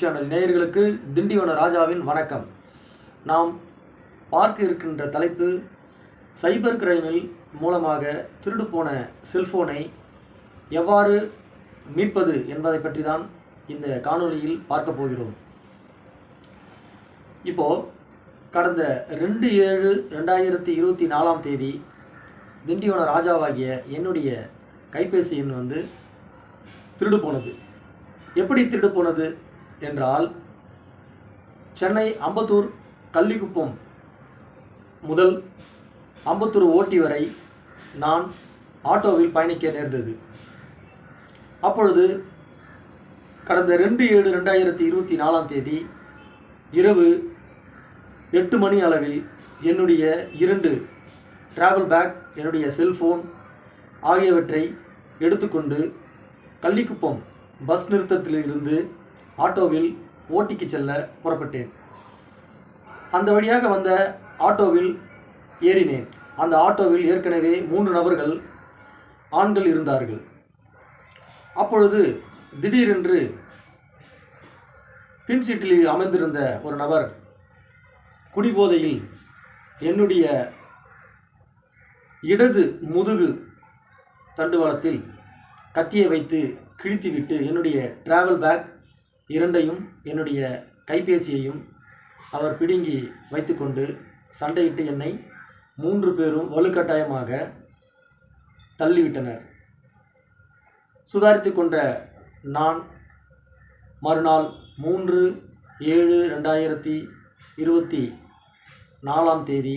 Channel நேயர்களுக்கு திண்டிவன ராஜாவின் வணக்கம். நாம் பார்க்க இருக்கின்ற தலைப்பு சைபர் கிரைமில் மூலமாக திருடு போன செல்ஃபோனை எவ்வாறு மீட்பது என்பதை பற்றி தான் இந்த காணொளியில் பார்க்க போகிறோம். இப்போ கடந்த ரெண்டு ஏழு ரெண்டாயிரத்தி இருபத்தி நாலாம் தேதி திண்டிவன ராஜாவாகிய என்னுடைய கைபேசி எண் வந்து திருடு போனது எப்படி திருடு போனது என்றால் சென்னை அம்பத்தூர் கள்ளிக்குப்பம் முதல் அம்பத்தூர் ஓட்டி வரை நான் ஆட்டோவில் பயணிக்க நேர்ந்தது. அப்பொழுது கடந்த ரெண்டு ஏழு ரெண்டாயிரத்தி இருபத்தி நாலாம் தேதி இரவு எட்டு மணி அளவில் என்னுடைய இரண்டு டிராவல் பேக் என்னுடைய செல்ஃபோன் ஆகியவற்றை எடுத்துக்கொண்டு கள்ளிக்குப்பம் பஸ் நிறுத்தத்திலிருந்து ஆட்டோவில் ஓட்டிக்கு செல்ல புறப்பட்டேன். அந்த வழியாக வந்த ஆட்டோவில் ஏறினேன். அந்த ஆட்டோவில் ஏற்கனவே மூன்று நபர்கள் ஆண்கள் இருந்தார்கள். அப்பொழுது திடீரென்று பின் சீட்டில் அமர்ந்திருந்த ஒரு நபர் குடிபோதையில் என்னுடைய இடது முதுகு தண்டுவாளத்தில் கத்தியை வைத்து கிழித்துவிட்டு என்னுடைய டிராவல் பேக் இரண்டையும் என்னுடைய கைபேசியையும் அவர் பிடுங்கி வைத்துக்கொண்டு சண்டையிட்டு என்னை மூன்று பேரும் வலுக்கட்டாயமாக தள்ளிவிட்டனர். சுதாரித்து கொண்ட நான் மறுநாள் மூன்று ஏழு ரெண்டாயிரத்தி இருபத்தி நாலாம் தேதி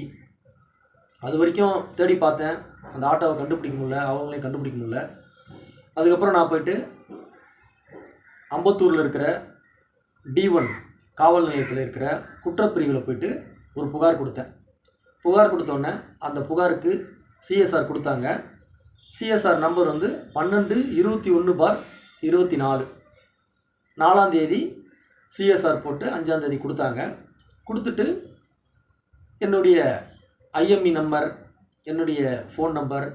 அது வரைக்கும் தேடி பார்த்தேன். அந்த ஆட்டோவை கண்டுபிடிக்க முடியல அவங்களையும் கண்டுபிடிக்க முடியல. அதுக்கப்புறம் நான் போயிட்டு அம்பத்தூரில் இருக்கிற டி ஒன் காவல் நிலையத்தில் இருக்கிற குற்றப்பிரிவில் போயிட்டு ஒரு புகார் கொடுத்தேன். புகார் கொடுத்தோன்னே அந்த புகாருக்கு சிஎஸ்ஆர் கொடுத்தாங்க. சிஎஸ்ஆர் நம்பர் வந்து பன்னெண்டு இருபத்தி ஒன்று பார் இருபத்தி நாலு. நாலாந்தேதி சிஎஸ்ஆர் போட்டு அஞ்சாந்தேதி கொடுத்தாங்க. கொடுத்துட்டு என்னுடைய ஐஎம்இ நம்பர் என்னுடைய ஃபோன் நம்பர்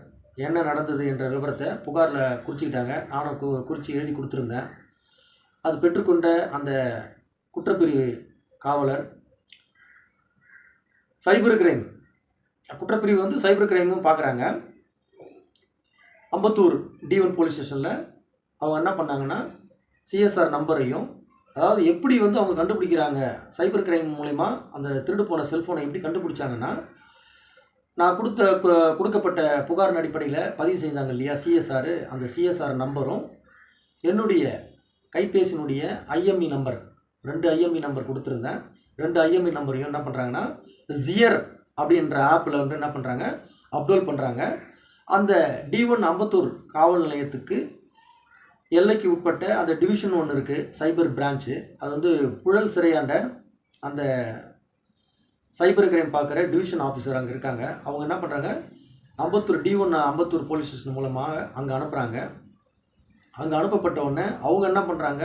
என்ன நடந்தது என்ற விவரத்தை புகாரில் குறிச்சிக்கிட்டாங்க. நானும் கு குறித்து எழுதி கொடுத்துருந்தேன். அது பெற்றுக்கொண்ட அந்த குற்றப்பிரிவு காவலர் சைபர் கிரைம். குற்றப்பிரிவு வந்து சைபர் கிரைமும் பார்க்குறாங்க அம்பத்தூர் டிவன் போலீஸ் ஸ்டேஷனில் அவங்க என்ன பண்ணாங்கன்னா சிஎஸ்ஆர் நம்பரையும் அதாவது எப்படி வந்து அவங்க கண்டுபிடிக்கிறாங்க சைபர் கிரைம் மூலிமா அந்த திருடு போன செல்ஃபோனை எப்படி கண்டுபிடிச்சாங்கன்னா நான் கொடுத்த கொடுக்கப்பட்ட புகாரின் அடிப்படையில் பதிவு செஞ்சாங்க இல்லையா சிஎஸ்ஆர் அந்த சிஎஸ்ஆர் நம்பரும் என்னுடைய கைபேசியினுடைய ஐஎம்இ நம்பர் ரெண்டு ஐஎம்இ நம்பர் கொடுத்துருந்தேன். ரெண்டு ஐஎம்இ நம்பரையும் என்ன பண்ணுறாங்கன்னா ஜியர் அப்படின்ற ஆப்பில் வந்து என்ன பண்ணுறாங்க அப்லோட் பண்ணுறாங்க அந்த டி ஒன் அம்பத்தூர் காவல் நிலையத்துக்கு எல்லைக்கு உட்பட்ட அந்த டிவிஷன் ஒன்று இருக்குது சைபர் பிரான்ச்சு அது வந்து புழல் சிறையாண்ட அந்த சைபர் கிரைம் பார்க்குற டிவிஷன் ஆஃபீஸர் அங்கே இருக்காங்க. அவங்க என்ன பண்ணுறாங்க Ambattur D one Ambattur police station மூலமாக அங்கே அனுப்புகிறாங்க அங்கே அனுப்பப்பட்ட உடனே அவங்க என்ன பண்ணுறாங்க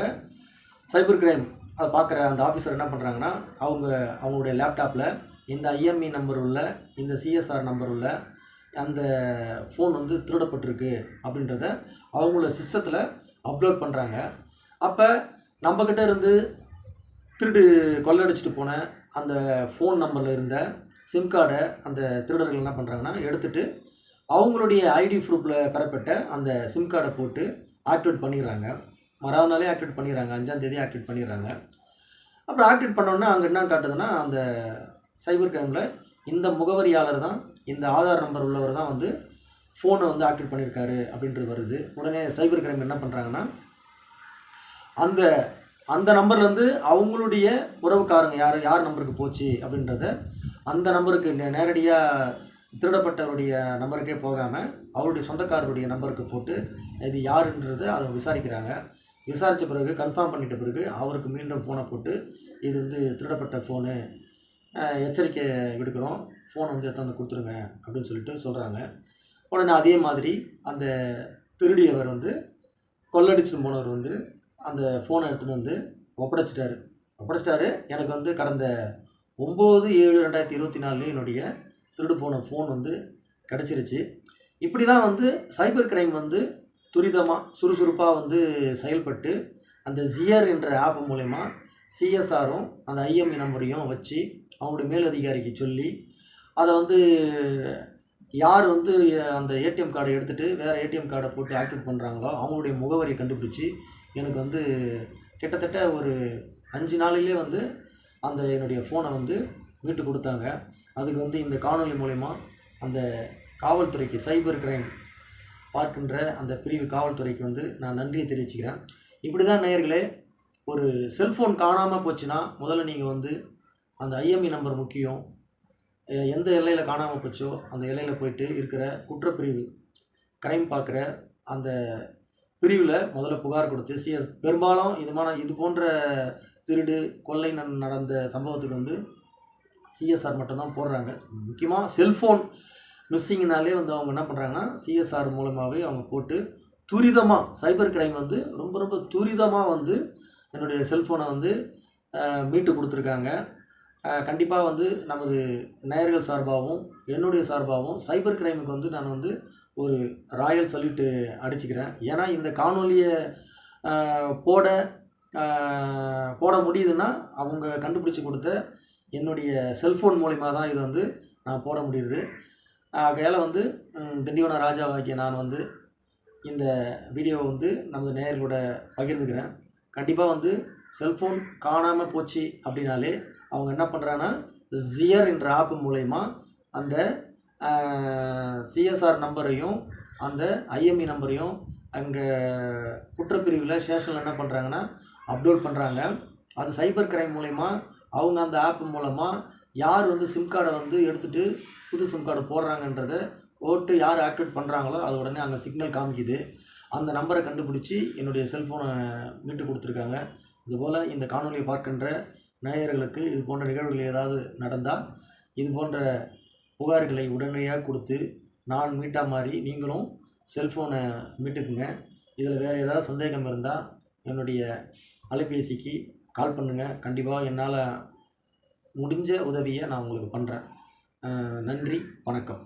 சைபர் கிரைம். அதை பார்க்குற அந்த ஆஃபீஸர் என்ன பண்ணுறாங்கன்னா அவங்க அவங்களுடைய லேப்டாப்பில் இந்த ஐஎம்இ நம்பர் உள்ள இந்த சிஎஸ்ஆர் நம்பர் உள்ள அந்த ஃபோன் வந்து திருடப்பட்டிருக்கு அப்படின்றத அவங்களோட சிஸ்டத்தில் அப்லோட் பண்ணுறாங்க அப்போ நம்மக்கிட்ட இருந்து திருடு கொள்ளடிச்சிட்டு போன அந்த ஃபோன் நம்பரில் இருந்த சிம் கார்டை அந்த திருடர்கள் என்ன பண்ணுறாங்கன்னா எடுத்துகிட்டு அவங்களுடைய ஐடி ப்ரூஃபில் பெறப்பட்ட அந்த சிம் கார்டை போட்டு ஆக்டிவேட் பண்ணிடுறாங்க. மறாவது நாளே ஆக்டிவேட் பண்ணிடுறாங்க. அஞ்சாந்தேதி ஆக்டிவேட் பண்ணிடுறாங்க. அப்புறம் ஆக்டிவேட் பண்ணோன்னே அங்கே என்ன காட்டுதுன்னா அந்த சைபர் கிரைமில் இந்த முகவரியாளர் தான் இந்த ஆதார் நம்பர் உள்ளவர் தான் வந்து ஃபோனை வந்து ஆக்டிவேட் பண்ணியிருக்காரு அப்படின்றது வருது. உடனே சைபர் கிரைம் என்ன பண்ணுறாங்கன்னா அந்த அந்த நம்பர்லேருந்து அவங்களுடைய உறவுக்காரங்க யார் யார் நம்பருக்கு போச்சு அப்படின்றத அந்த நம்பருக்கு நே- நேரடியாக திருடப்பட்டவருடைய நம்பருக்கே போகாமல் அவருடைய சொந்தக்காரருடைய நம்பருக்கு போட்டு இது யாருன்றதை அதை விசாரிக்கிறாங்க. விசாரித்த பிறகு கன்ஃபார்ம் பண்ணிட்ட பிறகு அவருக்கு மீண்டும் ஃபோனை போட்டு இது வந்து திருடப்பட்ட ஃபோனு எச்சரிக்கை விடுக்கிறோம். ஃபோனை வந்து எடுத்தாந்து கொடுத்துருங்க அப்படின்னு சொல்லிட்டு சொல்கிறாங்க உடனே அதே மாதிரி அந்த திருடியவர் வந்து கொள்ளடிச்சுட்டு போனவர் வந்து அந்த ஃபோனை எடுத்துகிட்டு வந்து ஒப்படைச்சிட்டாரு. ஒப்படைச்சிட்டாரு. எனக்கு வந்து கடந்த ஒம்பது ஏழு ரெண்டாயிரத்தி இருபத்தி நாலுலேயே என்னுடைய திருடு போன ஃபோன் வந்து கிடச்சிருச்சு. இப்படி தான் வந்து சைபர் கிரைம் வந்து துரிதமாக சுறுசுறுப்பாக வந்து செயல்பட்டு அந்த ஜியர் என்ற ஆப் மூலயமா சிஎஸ்ஆரும் அந்த ஐஎம்இ நம்பரையும் வச்சு அவங்களுடைய மேலதிகாரிக்கு சொல்லி அதை வந்து யார் வந்து அந்த ஏடிஎம் கார்டை எடுத்துகிட்டு வேறு ஏடிஎம் கார்டை போட்டு ஆக்டிவேட் பண்ணுறாங்களோ அவங்களுடைய முகவரியை கண்டுபிடிச்சி எனக்கு வந்து கிட்டத்தட்ட ஒரு அஞ்சு நாளிலே வந்து அந்த என்னுடைய ஃபோனை வந்து மீட்டு கொடுத்தாங்க. அதுக்கு வந்து இந்த காணொலி மூலயமா அந்த காவல்துறைக்கு சைபர் கிரைம் பார்க்கின்ற அந்த பிரிவு காவல்துறைக்கு வந்து நான் நன்றியை தெரிவிச்சுக்கிறேன். இப்படி தான் நேயர்களே ஒரு செல்ஃபோன் காணாமல் போச்சுன்னா முதல்ல நீங்கள் வந்து அந்த ஐஎம்இ நம்பர் முக்கியம். எந்த எல்லையில் காணாமல் போச்சோ அந்த எல்லையில் போயிட்டு இருக்கிற குற்றப்பிரிவு கிரைம் பார்க்குற அந்த பிரிவில் முதல்ல புகார் கொடுத்து சிஎஸ் பெரும்பாலும் இதுமான இது போன்ற திருடு கொள்ளை நடந்த சம்பவத்துக்கு வந்து சிஎஸ்ஆர் மட்டும்தான் போடுறாங்க. முக்கியமாக செல்ஃபோன் மிஸ்ஸிங்னாலே வந்து அவங்க என்ன பண்ணுறாங்கன்னா சிஎஸ்ஆர் மூலமாகவே அவங்க போட்டு துரிதமாக சைபர் கிரைம் வந்து ரொம்ப ரொம்ப துரிதமாக வந்து என்னுடைய செல்ஃபோனை வந்து மீட்டு கொடுத்துருக்காங்க. கண்டிப்பாக வந்து நமது நேயர்கள் சார்பாகவும் என்னுடைய சார்பாகவும் சைபர் கிரைமுக்கு வந்து நான் வந்து ஒரு ராயல் சல்யூட்டு அடிச்சுக்கிறேன். ஏன்னா இந்த காணொலியை போட போட முடியுதுன்னா அவங்க கண்டுபிடிச்சி கொடுத்த என்னுடைய செல்ஃபோன் மூலிமா தான் இது வந்து நான் போட முடியுது. ஆகையால் வந்து திண்டிவன ராஜாவாகிய நான் வந்து இந்த வீடியோவை வந்து நமது நேயர்களோட பகிர்ந்துக்கிறேன். கண்டிப்பாக வந்து செல்ஃபோன் காணாமல் போச்சு அப்படின்னாலே அவங்க என்ன பண்ணுறாங்கன்னா ஜியர் என்ற ஆப் மூலயமா அந்த சிஎஸ்ஆர் நம்பரையும் அந்த ஐஎம்இ நம்பரையும் அங்கே குற்றப்பிரிவில் ஸ்டேஷனில் என்ன பண்ணுறாங்கன்னா அப்லோட் பண்ணுறாங்க அது சைபர் கிரைம் மூலயமா அவங்க அந்த ஆப் மூலமாக யார் வந்து சிம் கார்டை வந்து எடுத்துகிட்டு புது சிம் கார்டு போடுறாங்கன்றதை ஓட்டு யார் ஆக்டிவேட் பண்ணுறாங்களோ அது உடனே அங்கே சிக்னல் காமிக்குது. அந்த நம்பரை கண்டுபிடிச்சி என்னுடைய செல்ஃபோனை மீட்டு கொடுத்துருக்காங்க. இதுபோல் இந்த காணொலியை பார்க்கின்ற நேயர்களுக்கு இது போன்ற நிகழ்வுகள் ஏதாவது நடந்தால் இது போன்ற புகார்களை உடனடியாக கொடுத்து நான் மீட்டா மாதிரி நீங்களும் செல்ஃபோனை மீட்டுக்குங்க. இதில் வேறு ஏதாவது சந்தேகம் இருந்தால் என்னுடைய அலைபேசிக்கு கால் பண்ணுங்கள் கண்டிப்பாக என்னால் முடிஞ்ச உதவியை நான் உங்களுக்கு பண்ணுறேன் நன்றி. வணக்கம்.